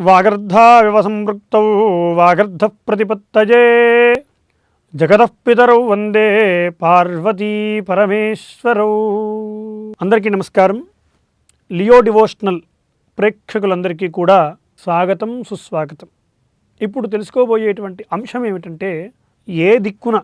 వాగర్ధావివ సంవృక్త వాగర్ధ ప్రతిపత్తజే జగదపితరౌ వందే పార్వతీ పరమేశ్వరౌ. అందరికీ నమస్కారం. Leo devotional ప్రేక్షకులందరికీ కూడా స్వాగతం సుస్వాగతం. ఇప్పుడు తెలుసుకోబోయేటువంటి అంశం ఏమిటంటే ఏ దిక్కున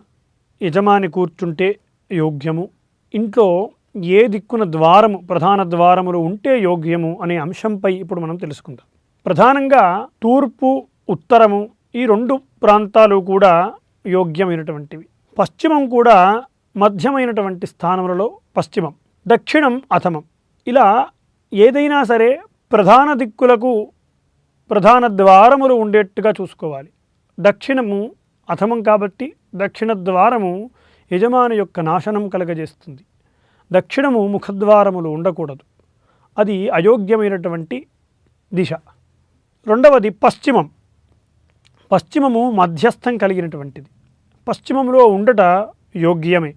యజమాని కూర్చుంటే యోగ్యము? ఇంట్లో ఏ దిక్కున ద్వారము ప్రధాన ద్వారములు ఉంటే యోగ్యము అనే అంశంపై ఇప్పుడు మనం తెలుసుకుందాం. ప్రధానంగా తూర్పు ఉత్తరము ఈ రెండు ప్రాంతాలు కూడా యోగ్యమైనటువంటివి. పశ్చిమం కూడా మధ్యమైనటువంటి స్థానములలో పశ్చిమం దక్షిణం అథమం ఇలా ఏదైనా సరే ప్రధాన దిక్కులకు ప్రధాన ద్వారములు ఉండేట్టుగా చూసుకోవాలి. దక్షిణము అథమం కాబట్టి దక్షిణ ద్వారము యజమాని యొక్క నాశనం కలగజేస్తుంది. దక్షిణము ముఖద్వారములు ఉండకూడదు. అది అయోగ్యమైనటువంటి దిశ. రెండవది పశ్చిమం. పశ్చిమము మధ్యస్థం కలిగినటువంటిది. పశ్చిమంలో ఉండట యోగ్యమే.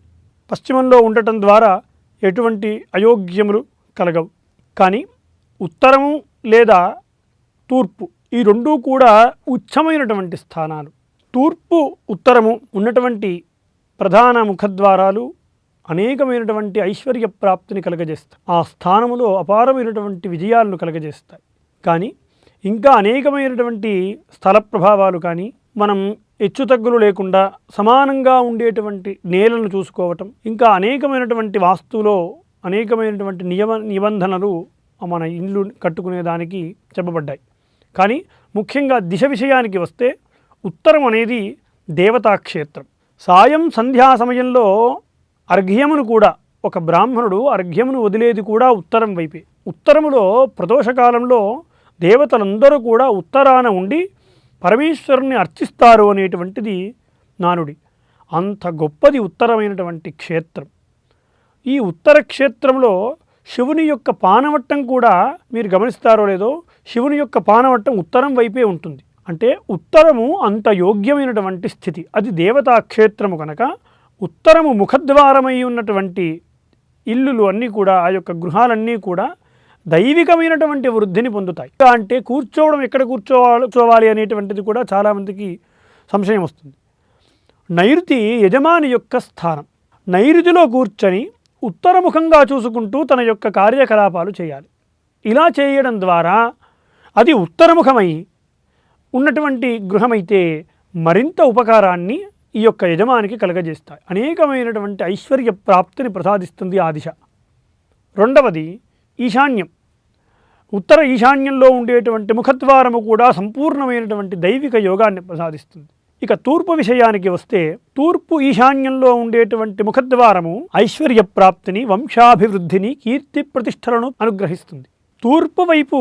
పశ్చిమంలో ఉండటం ద్వారా ఎటువంటి అయోగ్యములు కలగవు. కానీ ఉత్తరము లేదా తూర్పు ఈ రెండూ కూడా ఉచ్చమైనటువంటి స్థానాలు. తూర్పు ఉత్తరము ఉన్నటువంటి ప్రధాన ముఖద్వారాలు అనేకమైనటువంటి ఐశ్వర్య ప్రాప్తిని కలగజేస్తాయి. ఆ స్థానములో అపారమైనటువంటి విజయాలను కలగజేస్తాయి. కానీ ఇంకా అనేకమైనటువంటి స్థల ప్రభావాలు కానీ మనం హెచ్చుతగ్గులు లేకుండా సమానంగా ఉండేటువంటి నేలను చూసుకోవటం ఇంకా అనేకమైనటువంటి వాస్తువులో అనేకమైనటువంటి నియమ నిబంధనలు మన ఇల్లు కట్టుకునేదానికి చెప్పబడ్డాయి. కానీ ముఖ్యంగా దిశ విషయానికి వస్తే ఉత్తరం అనేది దేవతాక్షేత్రం. సాయం సంధ్యా సమయంలో అర్ఘ్యమును కూడా ఒక బ్రాహ్మణుడు అర్ఘ్యమును వదిలేది కూడా ఉత్తరం వైపే. ఉత్తరములో ప్రదోషకాలంలో దేవతలందరూ కూడా ఉత్తరాన ఉండి పరమేశ్వరుని అర్చిస్తారు అనేటువంటిది నానుడి. అంత గొప్పది ఉత్తరమైనటువంటి క్షేత్రం. ఈ ఉత్తర క్షేత్రంలో శివుని యొక్క పానవట్టం కూడా మీరు గమనిస్తారో లేదో శివుని యొక్క పానవట్టం ఉత్తరం వైపే ఉంటుంది. అంటే ఉత్తరము అంత యోగ్యమైనటువంటి స్థితి. అది దేవతా క్షేత్రము కనుక ఉత్తరము ముఖద్వారమై ఉన్నటువంటి ఇల్లులు అన్నీ కూడా ఆ యొక్క గృహాలన్నీ కూడా దైవికమైనటువంటి వృద్ధిని పొందుతాయి. అంటే కూర్చోవడం ఎక్కడ కూర్చోవాలి కూర్చోవాలి అనేటువంటిది కూడా చాలామందికి సంశయం వస్తుంది. నైరుతి యజమాని యొక్క స్థానం. నైరుతిలో కూర్చొని ఉత్తరముఖంగా చూసుకుంటూ తన యొక్క కార్యకలాపాలు చేయాలి. ఇలా చేయడం ద్వారా అది ఉత్తరముఖమై ఉన్నటువంటి గృహమైతే మరింత ఉపకారాన్ని ఈ యొక్క యజమానికి కలగజేస్తాయి. అనేకమైనటువంటి ఐశ్వర్య ప్రాప్తిని ప్రసాదిస్తుంది ఆ దిశ. రెండవది ఈశాన్యం. ఉత్తర ఈశాన్యంలో ఉండేటువంటి ముఖద్వారము కూడా సంపూర్ణమైనటువంటి దైవిక యోగాన్ని ప్రసాదిస్తుంది. ఇక తూర్పు విషయానికి వస్తే తూర్పు ఈశాన్యంలో ఉండేటువంటి ముఖద్వారము ఐశ్వర్య ప్రాప్తిని వంశాభివృద్ధిని కీర్తి ప్రతిష్టలను అనుగ్రహిస్తుంది. తూర్పు వైపు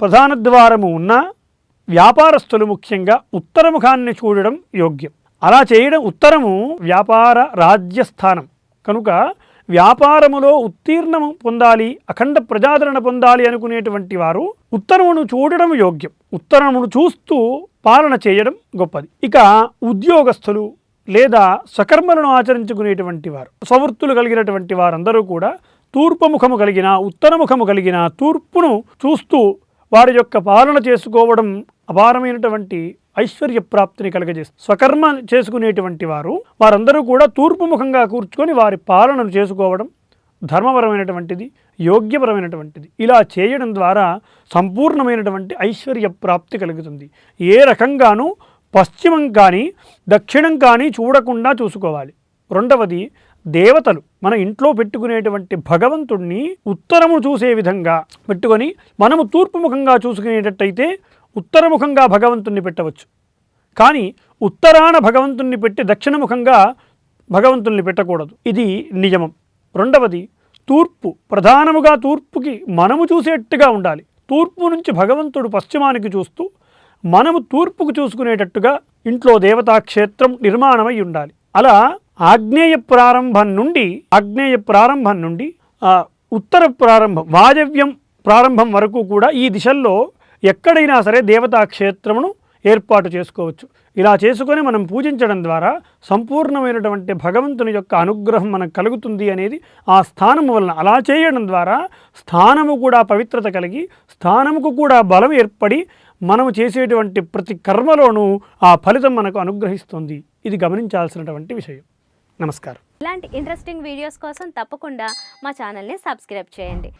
ప్రధాన ద్వారము ఉన్న వ్యాపారస్తులు ముఖ్యంగా ఉత్తరముఖాన్ని చూడడం యోగ్యం. అలా చేయడం ఉత్తరము వ్యాపార రాజ్యస్థానం. కనుక వ్యాపారములో ఉత్తీర్ణము పొందాలి అఖండ ప్రజాదరణ పొందాలి అనుకునేటువంటి వారు ఉత్తరమును చూడడం యోగ్యం. ఉత్తరమును చూస్తూ పాలన చేయడం గొప్పది. ఇక ఉద్యోగస్తులు లేదా సకర్మలను ఆచరించుకునేటువంటి వారు స్వవృత్తులు కలిగినటువంటి వారందరూ కూడా తూర్పు ముఖము కలిగిన ఉత్తరముఖము కలిగిన తూర్పును చూస్తూ వారి యొక్క పాలన చేసుకోవడం అపారమైనటువంటి ఐశ్వర్య ప్రాప్తిని కలగజేస్తుంది స్వకర్మ చేసుకునేటువంటి వారు వారందరూ కూడా తూర్పుముఖంగా కూర్చుకొని వారి పాలనను చేసుకోవడం ధర్మపరమైనటువంటిది యోగ్యపరమైనటువంటిది. ఇలా చేయడం ద్వారా సంపూర్ణమైనటువంటి ఐశ్వర్య ప్రాప్తి కలుగుతుంది. ఏ రకంగానూ పశ్చిమం కానీ దక్షిణం కానీ చూడకుండా చూసుకోవాలి. రెండవది దేవతలు మన ఇంట్లో పెట్టుకునేటువంటి భగవంతుణ్ణి ఉత్తరము చూసే విధంగా పెట్టుకొని మనము తూర్పుముఖంగా చూసుకునేటట్టయితే ఉత్తరముఖంగా భగవంతుణ్ణి పెట్టవచ్చు. కానీ ఉత్తరాన భగవంతుణ్ణి పెట్టి దక్షిణముఖంగా భగవంతుణ్ణి పెట్టకూడదు. ఇది నియమం. రెండవది తూర్పు ప్రధానముగా తూర్పుకి మనము చూసేట్టుగా ఉండాలి. తూర్పు నుంచి భగవంతుడు పశ్చిమానికి చూస్తూ మనము తూర్పుకు చూసుకునేటట్టుగా ఇంట్లో దేవతాక్షేత్రం నిర్మాణమై ఉండాలి. అలా ఆగ్నేయ ప్రారంభం నుండి ఆగ్నేయ ప్రారంభం నుండి ఉత్తర ప్రారంభం వాయవ్యం ప్రారంభం వరకు కూడా ఈ దిశల్లో ఎక్కడైనా సరే దేవతా క్షేత్రమును ఏర్పాటు చేసుకోవచ్చు. ఇలా చేసుకొని మనం పూజించడం ద్వారా సంపూర్ణమైనటువంటి భగవంతుని యొక్క అనుగ్రహం మనకు కలుగుతుంది అనేది ఆ స్థానము వలన. అలా చేయడం ద్వారా స్థానము కూడా పవిత్రత కలిగి స్థానముకు కూడా బలం ఏర్పడి మనము చేసేటువంటి ప్రతి కర్మలోనూ ఆ ఫలితం మనకు అనుగ్రహిస్తుంది. ఇది గమనించాల్సినటువంటి విషయం. నమస్కారం. ఇలాంటి ఇంట్రెస్టింగ్ వీడియోస్ కోసం తప్పకుండా మా ఛానల్ని సబ్స్క్రైబ్ చేయండి.